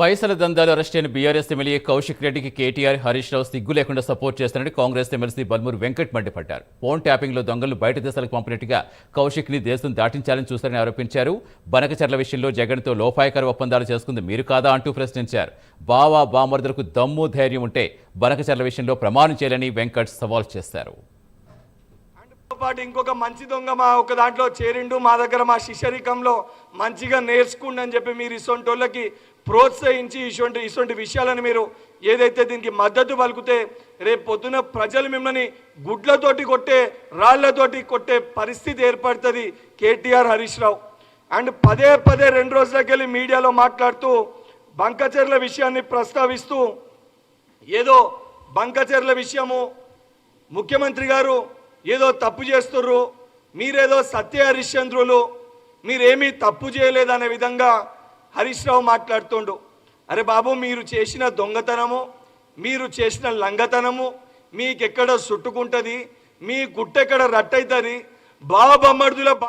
పైసల దందాలు అరెస్ట్ అయిన బీఆర్ఎస్ ఎమ్మెల్యే కౌశిక్ రెడ్డికి కేటీఆర్ హరీష్ రావు సిగ్గు లేకుండా సపోర్ట్ చేస్తారని కాంగ్రెస్ ఎమ్మెల్సీ బల్మూరు వెంకట్ మండిపడ్డారు. ఫోన్ ట్యాపింగ్లో దొంగలు బయట దేశాలకు పంపినట్టుగా కౌశిక్ని దేశం దాటించాలని చూస్తారని ఆరోపించారు. బనకచర్ల విషయంలో జగన్తో లోపాయకర ఒప్పందాలు చేసుకుంది మీరు కాదా అంటూ ప్రశ్నించారు. బావా బామర్దులకు దమ్ము ధైర్యం ఉంటే బనకచర్ల విషయంలో ప్రమాణం చేయాలని వెంకట్ సవాల్ చేశారు. పాటు ఇంకొక మంచి దొంగ మా ఒక దాంట్లో చేరిండు. మా దగ్గర మా శిష్యరికంలో మంచిగా నేర్చుకుండి అని చెప్పి మీరు ఇటువంటి వాళ్ళకి ప్రోత్సహించి ఇటువంటి ఇటువంటి విషయాలను మీరు ఏదైతే దీనికి మద్దతు పలుకుతే రేపు పొద్దున ప్రజలు మిమ్మల్ని గుడ్లతోటి కొట్టే రాళ్ళతోటి కొట్టే పరిస్థితి ఏర్పడుతుంది కేటీఆర్ హరీష్ రావు. అండ్ పదే పదే రెండు రోజులకి వెళ్ళి మీడియాలో మాట్లాడుతూ బంకచర్ల విషయాన్ని ప్రస్తావిస్తూ ఏదో బంకచర్ల విషయము ముఖ్యమంత్రి గారు ఏదో తప్పు చేస్తుర్రు మీరేదో సత్య హరిశ్చంద్రులు మీరేమీ తప్పు చేయలేదనే విధంగా హరీష్ రావు మాట్లాడుతుండు. అరే బాబు మీరు చేసిన దొంగతనము మీరు చేసిన లంగతనము మీకెక్కడ చుట్టుకుంటుంది మీ గుట్టెక్కడ రట్టయితుంది బావ బా